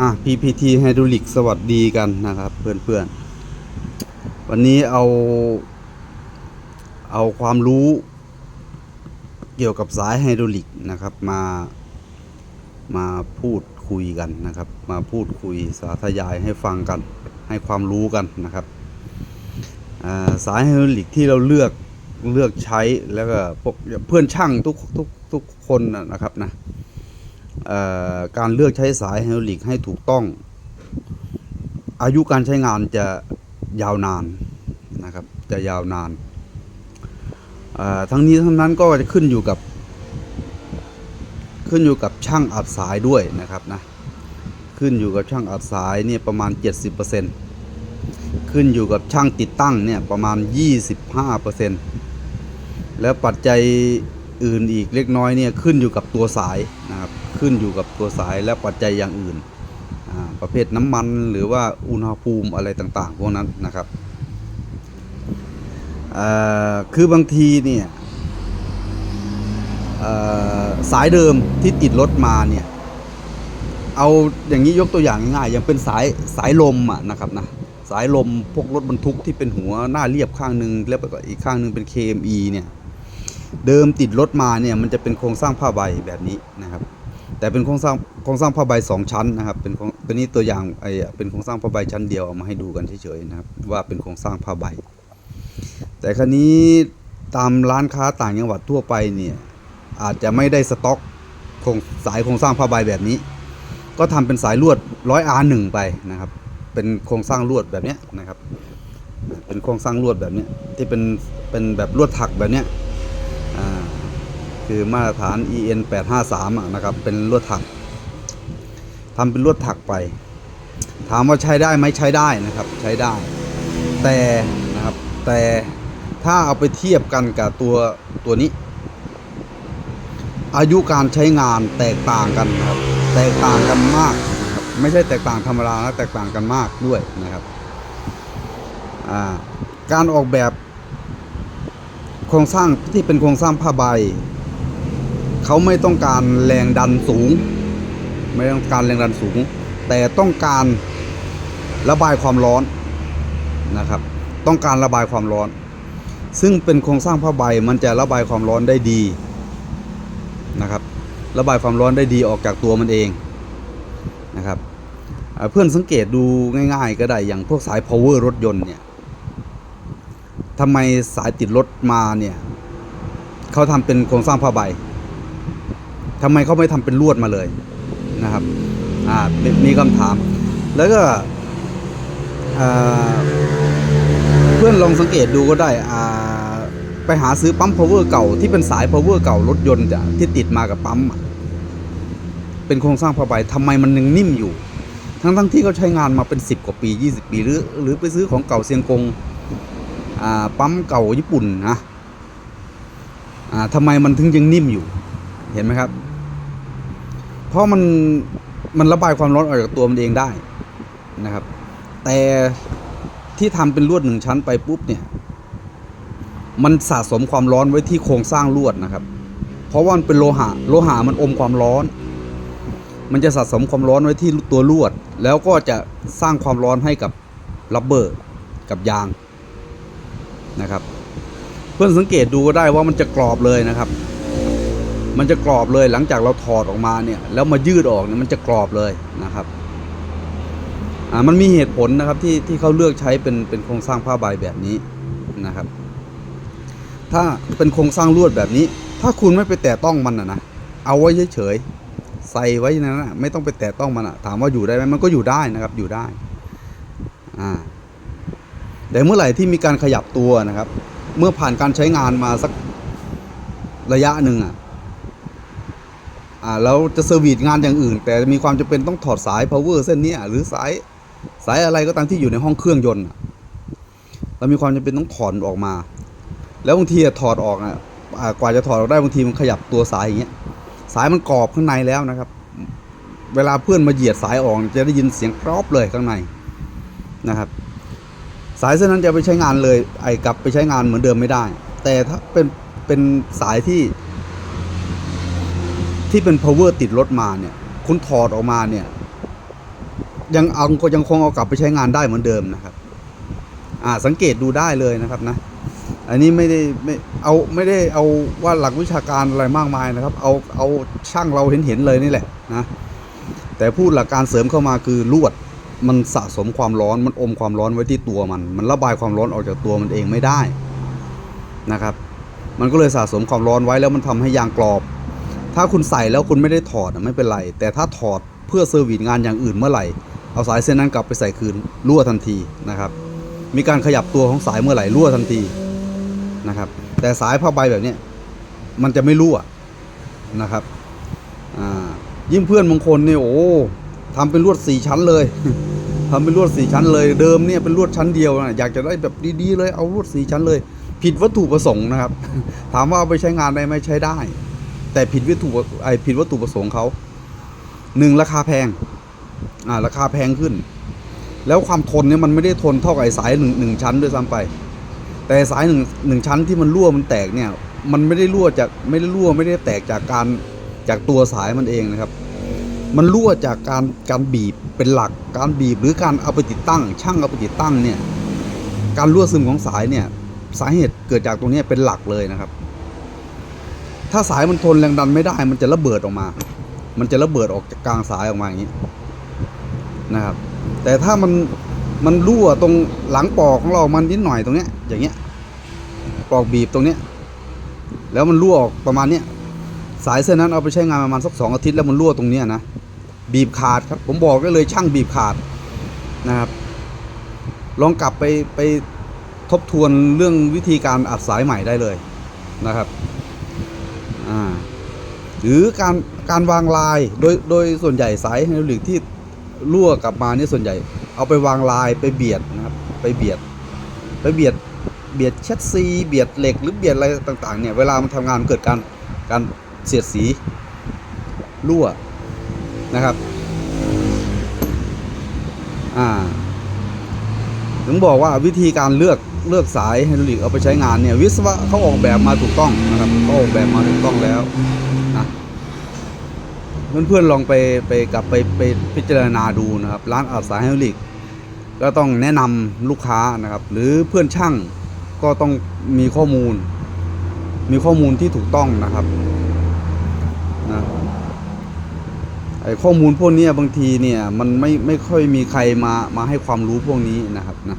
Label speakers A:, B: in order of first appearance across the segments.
A: อะ PPT Hydraulic สวัสดีกันนะครับ เพื่อนๆ วันนี้เอา เอาความรู้เกี่ยวกับสายไฮดรอลิกนะครับมามาพูดคุยกันนะครับ มาพูดคุยสาธยายให้ฟังกัน ให้ความรู้กันนะครับาสายไฮดรอลิกที่เราเลือกเลือกใช้แล้วก็พวกเพื่อนช่างทุกทุกทุกคนนะครับนะ การเลือกใช้สายไฮดรอลิกให้ถูกต้อง อายุการใช้งานจะยาวนานนะครับ จะยาวนานทั้งนี้ทั้งนั้นก็จะขึ้นอยู่กับ ขึ้นอยู่กับช่างอัดสายด้วยนะครับนะขึ้นอยู่กับช่างอัดสายเนี่ยประมาณ 70%ขึ้นอยู่กับช่างติดตั้งเนี่ยประมาณ 25%แล้วปัจจัยอื่นอีกเล็กน้อยเนี่ยขึ้นอยู่กับตัวสาย ขึ้นอยู่กับตัวสายและปัจจัยอย่างอื่น ประเภทน้ำมันหรือว่าอุณหภูมิอะไรต่างๆ พวกนั้นนะครับคือบางทีเนี่ยสายเดิมที่ติดรถมาเนี่ยเอาอย่างนี้ยกตัวอย่างง่ายๆอย่างเป็นสายสายลมอะนะครับนะสายลมพวกรถบรรทุกที่เป็นหัวหน้าเรียบข้างหนึ่งแล้วก็อีกข้างหนึ่งเป็น KME เนี่ยเดิมติดรถมาเนี่ยมันจะเป็นโครงสร้างผ้าใบแบบนี้นะครับ แต่เป็นโครงสร้างโครงสร้างผ้าใบสองชั้นนะครับเป็นตัวนี้ตัวอย่างไอ้เป็นโครงสร้างผ้าใบชั้นเดียวเอามาให้ดูกันเฉยๆนะครับ ว่าเป็นโครงสร้างผ้าใบ แต่คราวนี้ตามร้านค้าต่างจังหวัดทั่วไปเนี่ยอาจจะไม่ได้สต็อกโครงสายโครงสร้างผ้าใบแบบนี้ ก็ทำเป็นสายลวดร้อยอาหนึ่งไปนะครับ เป็นโครงสร้างลวดแบบนี้นะครับ เป็นโครงสร้างลวดแบบนี้ที่เป็นเป็นแบบลวดถักแบบนี้ คือมาตรฐาน EN 853นะครับ เป็นลวดถักทำเป็นลวดถักไป ถามว่าใช้ได้ไหมใช้ได้นะครับ ใช้ได้ แต่นะครับ แต่ถ้าเอาไปเทียบกันกับตัวตัวนี้ อายุการใช้งานแตกต่างกันครับ แตกต่างกันมากนะครับ ไม่ใช่แตกต่างธรรมดานะแตกต่างกันมากด้วยนะครับการออกแบบโครงสร้างที่เป็นโครงสร้างผ้าใบ เขาไม่ต้องการแรงดันสูง ไม่ต้องการแรงดันสูง แต่ต้องการระบายความร้อนนะครับ ต้องการระบายความร้อน ซึ่งเป็นโครงสร้างผ้าใบมันจะระบายความร้อนได้ดีนะครับ ระบายความร้อนได้ดีออกจากตัวมันเองนะครับเพื่อนสังเกตดูง่ายๆก็ได้อย่างพวกสาย power รถยนต์เนี่ยทำไมสายติดรถมาเนี่ยเขาทำเป็นโครงสร้างผ้าใบ ทำไมเขาไม่ทำเป็นลวดมาเลยนะครับอ่ามีมีคำถาม แล้วก็เพื่อนลองสังเกตดูก็ได้อ่าไปหาซื้อปั๊ม power เก่าที่เป็นสาย power เก่ารถยนต์จ้ะที่ติดมากับปั๊มเป็นโครงสร้างผ้าใบทำไมมันยังนิ่มอยู่ ทั้งทั้งที่เขาใช้งานมาเป็น 10 กว่าปี 20 ปีหรือหรือไปซื้อของเก่าเซียงกงปั๊มเก่าญี่ปุ่นนะอ่าทำไมมันถึงยังนิ่มอยู่ เห็นไหมครับ เพราะมันมันระบายความร้อนออกจากตัวมันเองได้นะครับ แต่ที่ทำเป็นลวดหนึ่งชั้นไปปุ๊บเนี่ย มันสะสมความร้อนไว้ที่โครงสร้างลวดนะครับ เพราะว่ามันเป็นโลหะ โลหะมันอมความร้อน มันจะสะสมความร้อนไว้ที่ตัวลวด แล้วก็จะสร้างความร้อนให้กับรับเบอร์กับยางนะครับ เพื่อนสังเกตดูก็ได้ว่ามันจะกรอบเลยนะครับ มันจะกรอบเลยหลังจากเราถอดออกมาเนี่ย แล้วมายืดออกเนี่ยมันจะกรอบเลยนะครับอ่ามันมีเหตุผลนะครับที่ที่เขาเลือกใช้เป็นเป็นโครงสร้างผ้าใบแบบนี้นะครับ ถ้าเป็นโครงสร้างลวดแบบนี้ ถ้าคุณไม่ไปแตะต้องมันนะนะเอาไว้เฉยๆใส่ไว้ในนั้นนะไม่ต้องไปแตะต้องมันอะถามว่าอยู่ได้ไหมมันก็อยู่ได้นะครับ อยู่ได้อ่าแต่เมื่อไหร่ที่มีการขยับตัวนะครับ เมื่อผ่านการใช้งานมาสักระยะหนึ่งอะ อ่าแล้วจะเซอร์วิสงานอย่างอื่น แต่มีความจำเป็นต้องถอดสาย power เส้นนี้หรือสายสายอะไรก็ตามที่อยู่ในห้องเครื่องยนต์เรามีความจำเป็นต้องถอดออกมา แล้วบางทีถอดออกอะอ่ากว่าจะถอดออกได้บางทีมันขยับตัวสายอย่างเงี้ยสายมันกรอบข้างในแล้วนะครับ เวลาเพื่อนมาเหยียดสายออกจะได้ยินเสียงกรอบเลยข้างในนะครับ สายเส้นนั้นจะไปใช้งานเลย ไอ้กลับไปใช้งานเหมือนเดิมไม่ได้ แต่ถ้าเป็นเป็นสายที่ ที่เป็น power ติดรถมาเนี่ย คุณถอดออกมาเนี่ย ยังเอาก็ยังคงเอากลับไปใช้งานได้เหมือนเดิมนะครับ อ่าสังเกตดูได้เลยนะครับนะ อันนี้ไม่ได้ไม่เอาไม่ได้เอาว่าหลักวิชาการอะไรมากมายนะครับ เอาเอาช่างเราเห็นเห็นเลยนี่แหละนะ แต่พูดหลักการเสริมเข้ามาคือลวดมันสะสมความร้อนมันอมความร้อนไว้ที่ตัวมัน มันระบายความร้อนออกจากตัวมันเองไม่ได้นะครับ มันก็เลยสะสมความร้อนไว้แล้วมันทำให้ยางกรอบ ถ้าคุณใส่แล้วคุณไม่ได้ถอดไม่เป็นไร แต่ถ้าถอดเพื่อเซอร์วิสงานอย่างอื่นเมื่อไหร่ เอาสายเส้นนั้นกลับไปใส่คืนรั่วทันทีนะครับ มีการขยับตัวของสายเมื่อไหร่รั่วทันทีนะครับ แต่สายผ้าใบแบบนี้มันจะไม่รั่วนะครับอ่ายิ่งเพื่อนบางคนเนี่ยโอ้ทำเป็นลวดสี่ชั้นเลยทำเป็นลวดสี่ชั้นเลยเดิมเนี่ยเป็นลวดชั้นเดียวนะอยากจะได้แบบดีๆเลยเอาลวดสี่ชั้นเลย ผิดวัตถุประสงค์นะครับ ถามว่าเอาไปใช้งานได้ไหมใช้ได้ แต่ผิดวัตถุไอผิดวัตถุประสงค์เขาหนึ่งราคาแพง อ่า ราคาแพงขึ้น แล้วความทนเนี่ยมันไม่ได้ทนเท่ากับไอสายหนึ่งหนึ่งชั้นด้วยซ้ำไป แต่สายหนึ่งหนึ่งชั้นที่มันรั่วมันแตกเนี่ย มันไม่ได้รั่วจากไม่ได้รั่วไม่ได้แตกจากการจากตัวสายมันเองนะครับ มันรั่วจากการการบีบเป็นหลัก การบีบหรือการเอาไปติดตั้ง ช่างเอาไปติดตั้งเนี่ย การรั่วซึมของสายเนี่ย สาเหตุเกิดจากตรงนี้เป็นหลักเลยนะครับ ถ้าสายมันทนแรงดันไม่ได้ มันจะระเบิดออกมา มันจะระเบิดออกจากกลางสายออกมาอย่างนี้นะครับ แต่ถ้ามันมันรั่วตรงหลังปอกของเรา มันนิดหน่อยตรงเนี้ย อย่างเงี้ย ปอกบีบตรงเนี้ย แล้วมันรั่วออกประมาณเนี้ย สายเส้นนั้นเอาไปใช้งานประมาณสักสองอาทิตย์แล้วมันรั่วตรงเนี้ยนะ บีบขาดครับ ผมบอกได้เลยช่างบีบขาดนะครับ ลองกลับไปไปทบทวนเรื่องวิธีการอัดสายใหม่ได้เลยนะครับ หรือการการวางลายโดยโดยส่วนใหญ่สายไฮดรอลิกที่รั่วกลับมาเนี่ยส่วนใหญ่ เอาไปวางลายไปเบียดนะครับไปเบียด ไปเบียดเบียดแชสซีเบียดเหล็กหรือเบียดอะไรต่างๆเนี่ยเวลามันทำงานเกิดการการเสียดสีรั่วนะครับอ่าถึงบอกว่าวิธีการเลือก เลือกสายไฮดรอลิกเอาไปใช้งานเนี่ยวิศวะเขาออกแบบมาถูกต้องนะครับเขาออกแบบมาถูกต้องแล้วนะเพื่อนๆลองไปไปกลับไปไปพิจารณาดูนะครับ ร้านอัดสายไฮดรอลิกก็ต้องแนะนำลูกค้านะครับ หรือเพื่อนช่างก็ต้องมีข้อมูล มีข้อมูลที่ถูกต้องนะครับนะไอ้ข้อมูลพวกนี้บางทีเนี่ยมันไม่ไม่ค่อยมีใครมามาให้ความรู้พวกนี้นะครับนะ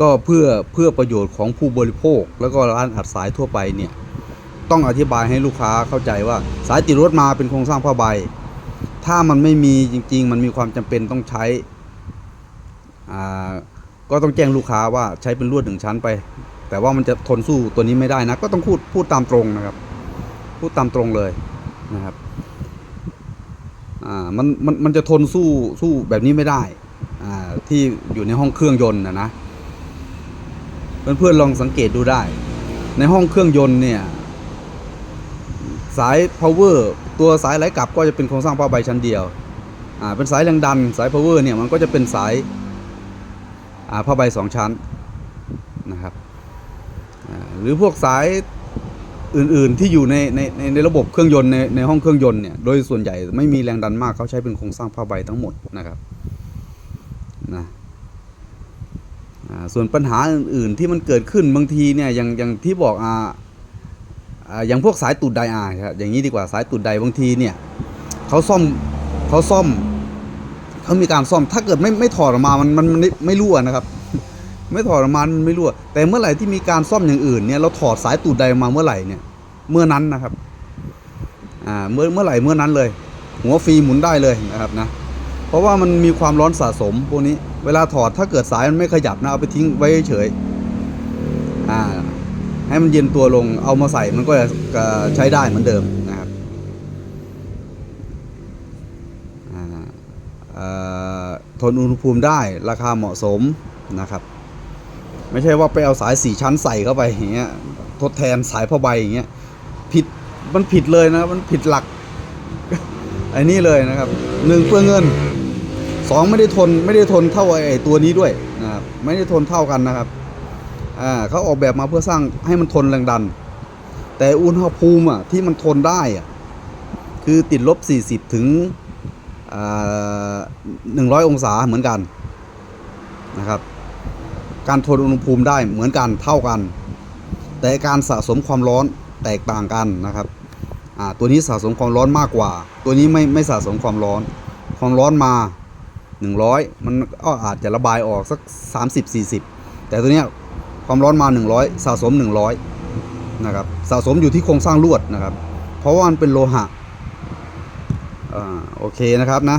A: ก็เพื่อเพื่อประโยชน์ของผู้บริโภค แล้วก็ร้านอัดสายทั่วไปเนี่ยต้องอธิบายให้ลูกค้าเข้าใจว่าสายติดรถมาเป็นโครงสร้างผ้าใบ ถ้ามันไม่มีจริง ๆ มันมีความจำเป็นต้องใช้อ่าก็ต้องแจ้งลูกค้าว่าใช้เป็นลวดหนึ่งชั้นไป แต่ว่ามันจะทนสู้ตัวนี้ไม่ได้นะ ก็ต้องพูดพูดตามตรงนะครับ พูดตามตรงเลยนะครับอ่ามันมันมันจะทนสู้สู้แบบนี้ไม่ได้อ่าที่อยู่ในห้องเครื่องยนต์นะนะ เพื่อนๆลองสังเกตดูได้ ในห้องเครื่องยนต์เนี่ย สาย power ตัวสายไหลกลับก็จะเป็นโครงสร้างผ้าใบชั้นเดียวอ่าเป็นสายแรงดันสาย power เนี่ยมันก็จะเป็นสายอ่าผ้าใบสองชั้นนะครับหรือพวกสายอื่นๆที่อยู่ในในในในระบบเครื่องยนต์ในในห้องเครื่องยนต์เนี่ยโดยส่วนใหญ่ไม่มีแรงดันมากเขาใช้เป็นโครงสร้างผ้าใบทั้งหมดนะครับ นะ อ่า ส่วนปัญหาอื่นๆที่มันเกิดขึ้นบางทีเนี่ยอย่างอย่างที่บอกอ่าอ่าอย่างพวกสายตูดไดอาครับอย่างนี้ดีกว่าสายตูดไดบางทีเนี่ยเขาซ่อมเขาซ่อมเขามีการซ่อมถ้าเกิดไม่ไม่ถอดออกมามันมันไม่รั่วนะครับ ไม่ถอดออกมามันไม่รั่ว แต่เมื่อไหร่ที่มีการซ่อมอย่างอื่นเนี่ยเราถอดสายตูดไดมาเมื่อไหร่เนี่ยเมื่อนั้นนะครับอ่าเมื่อเมื่อไหร่เมื่อนั้นเลย หัวฟรีหมุนได้เลยนะครับนะ ราะว่ามันมีความร้อนสะสมพวกนี้ เวลาถอดถ้าเกิดสายมันไม่ขยับนะเอาไปทิ้งไว้เฉยอ่าให้มันเย็นตัวลงเอามาใส่มันก็จะใช้ได้เหมือนเดิมนะครับทนอุณหภูมิได้ราคาเหมาะสมนะครับ ไม่ใช่ว่าไปเอาสายสี่ชั้นใส่เข้าไปอย่างเงี้ยทดแทนสายผ้าใบอย่างเงี้ยผิดมันผิดเลยนะมันผิดหลักไอ้นี่เลยนะครับหนึ่งเปลืองเงิน สองไม่ได้ทนไม่ได้ทนเท่าไอ้ตัวนี้ด้วยนะครับไม่ได้ทนเท่ากันนะครับอ่าเขาออกแบบมาเพื่อสร้างให้มันทนแรงดัน แต่อุณหภูมิอะที่มันทนได้อะคือติดลบ 40 ถึงหนึ่งร้อยองศาเหมือนกันนะครับ การทนอุณหภูมิได้เหมือนกันเท่ากัน แต่การสะสมความร้อนแตกต่างกันนะครับตัวนี้สะสมความร้อนมากกว่า ตัวนี้ไม่ไม่สะสมความร้อน ความร้อนมา 100 มันก็อาจจะระบายออกสัก 30 40 แต่ตัวเนี้ยความร้อนมา 100 สะสม 100 นะครับ สะสมอยู่ที่โครงสร้างลวดนะครับ เพราะว่ามันเป็นโลหะ อ่า โอเคนะครับนะ